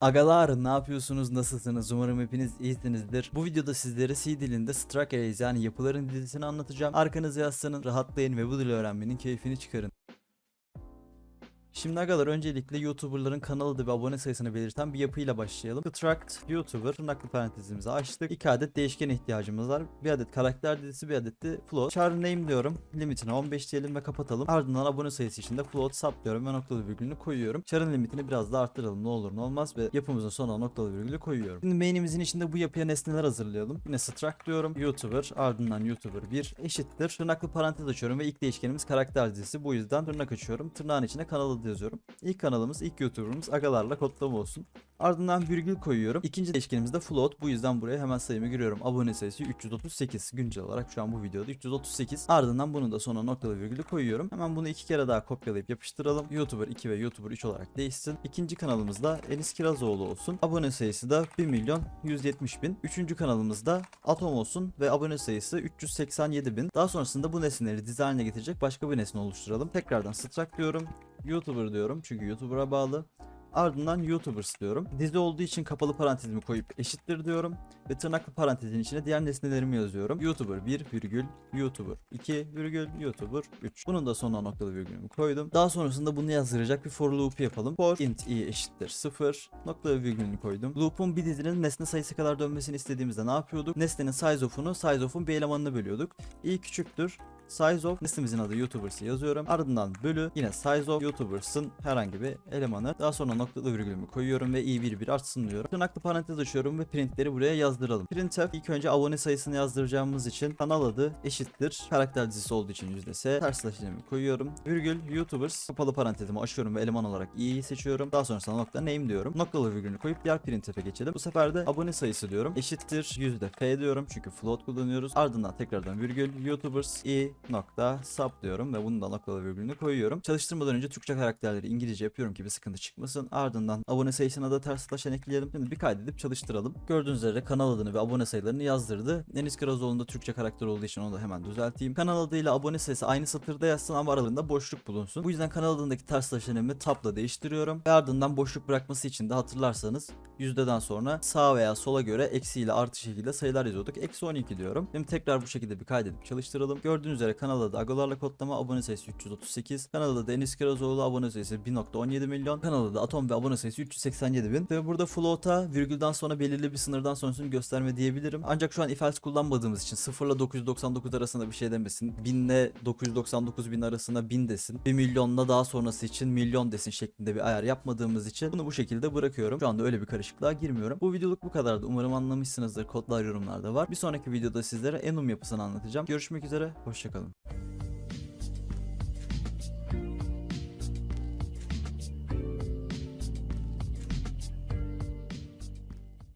Agalar ne yapıyorsunuz nasılsınız umarım hepiniz iyisinizdir. Bu videoda sizlere C dilinde Struck Arrays yani yapıların dizisini anlatacağım. Arkanızı yaslanın rahatlayın ve bu dili öğrenmenin keyfini çıkarın. Şimdi agalar öncelikle YouTuber'ların kanal adı ve abone sayısını belirten bir yapıyla başlayalım. Struct YouTuber tırnaklı parantezimizi açtık. 2 adet değişken ihtiyacımız var. Bir adet karakter dizisi bir adet de float. Char name diyorum. Limitini 15 diyelim ve kapatalım. Ardından abone sayısı için de float sub diyorum ve noktalı virgülünü koyuyorum. Char'ın limitini biraz daha arttıralım ne olur ne olmaz ve yapımızın sonuna noktalı virgülü koyuyorum. Şimdi main'imizin içinde bu yapıya nesneler hazırlayalım. Yine struct diyorum. YouTuber ardından YouTuber 1 eşittir. Tırnaklı parantez açıyorum ve ilk değişkenimiz karakter dizisi. Bu yüzden tırnak açıyorum. Tırnağın içine kanal adı yazıyorum. İlk kanalımız, ilk YouTuber'ımız agalarla kodlama olsun. Ardından virgül koyuyorum. İkinci değişkenimiz de float. Bu yüzden buraya hemen sayımı giriyorum. Abone sayısı 338. Güncel olarak şu an bu videoda 338. Ardından bunu da sona noktalı virgülü koyuyorum. Hemen bunu iki kere daha kopyalayıp yapıştıralım. YouTuber 2 ve YouTuber 3 olarak değişsin. İkinci kanalımız da Enis Kirazoğlu olsun. Abone sayısı da 1 milyon 170 bin. Üçüncü kanalımızda Atom olsun ve abone sayısı 387 bin. Daha sonrasında bu nesneleri dizi haline getirecek başka bir nesne oluşturalım. Tekrardan struct diyorum. YouTuber diyorum çünkü YouTuber'a bağlı. Ardından YouTubers diyorum. Dizi olduğu için kapalı parantezimi koyup eşittir diyorum. Ve tırnaklı parantezin içine diğer nesnelerimi yazıyorum. YouTuber 1 virgül YouTuber 2 virgül YouTuber 3. Bunun da sonuna noktalı virgülümü koydum. Daha sonrasında bunu yazdıracak bir for loop yapalım. For int i eşittir 0 noktalı virgülünü koydum. Loop'un bir dizinin nesne sayısı kadar dönmesini istediğimizde ne yapıyorduk? Nesnenin size of'unu size of'un bir elemanını bölüyorduk. i küçüktür size of nesnemizin adı YouTubers'ı yazıyorum. Ardından bölü yine size of YouTubers'ın herhangi bir elemanı. Daha sonra noktalı virgülümü koyuyorum ve i bir bir artsın diyorum. Tırnaklı parantez açıyorum ve printleri buraya yazdıralım. Printf ilk önce abone sayısını yazdıracağımız için kanal adı eşittir. Karakter dizisi olduğu için yüzde s. Ters işlemi koyuyorum. Virgül YouTubers kapalı parantezimi açıyorum ve eleman olarak i'yi seçiyorum. Daha sonrasında nokta name diyorum. Noktalı virgülünü koyup diğer printf'e geçelim. Bu sefer de abone sayısı diyorum. Eşittir yüzde f diyorum çünkü float kullanıyoruz. Ardından tekrardan virgül YouTubers i nokta sub diyorum ve bunun da noktalı virgülünü koyuyorum. Çalıştırmadan önce Türkçe karakterleri İngilizce yapıyorum ki bir sıkıntı çıkmasın. Ardından abone sayısına da ters slash ekleyelim. Şimdi bir kaydedip çalıştıralım. Gördüğünüz üzere kanal adını ve abone sayılarını yazdırdı. Enis Kirazoğlu'nda Türkçe karakter olduğu için onu da hemen düzelteyim. Kanal adıyla abone sayısı aynı satırda yazsın ama aralarında boşluk bulunsun. Bu yüzden kanal adındaki ters slash önemini tabla değiştiriyorum. Ve ardından boşluk bırakması için de hatırlarsanız yüzdeden sonra sağ veya sola göre eksi ile artı şekilde sayılar yazıyorduk. Eksi 12 diyorum. Şimdi tekrar bu şekilde bir kaydedip çalıştıralım. Gördüğünüz üzere kanal adı Agolarla kodlama abone sayısı 338. Kanal adı Enis Kirazoğlu abone sayısı 1.17 milyon. Kanal adı Atom ve abone sayısı 387 bin. Ve burada float'a virgülden sonra belirli bir sınırdan sonrasını gösterme diyebilirim. Ancak şu an if else kullanmadığımız için 0 ile 999 arasında bir şey demesin. 1000 ile 999 bin arasında 1000 desin. 1 milyonla daha sonrası için milyon desin şeklinde bir ayar yapmadığımız için bunu bu şekilde bırakıyorum. Şu anda öyle bir karışıklığa girmiyorum. Bu videoluk bu kadardı. Umarım anlamışsınızdır. Kodlar yorumlarda var. Bir sonraki videoda sizlere Enum yapısını anlatacağım. Görüşmek üzere. Hoşçakalın.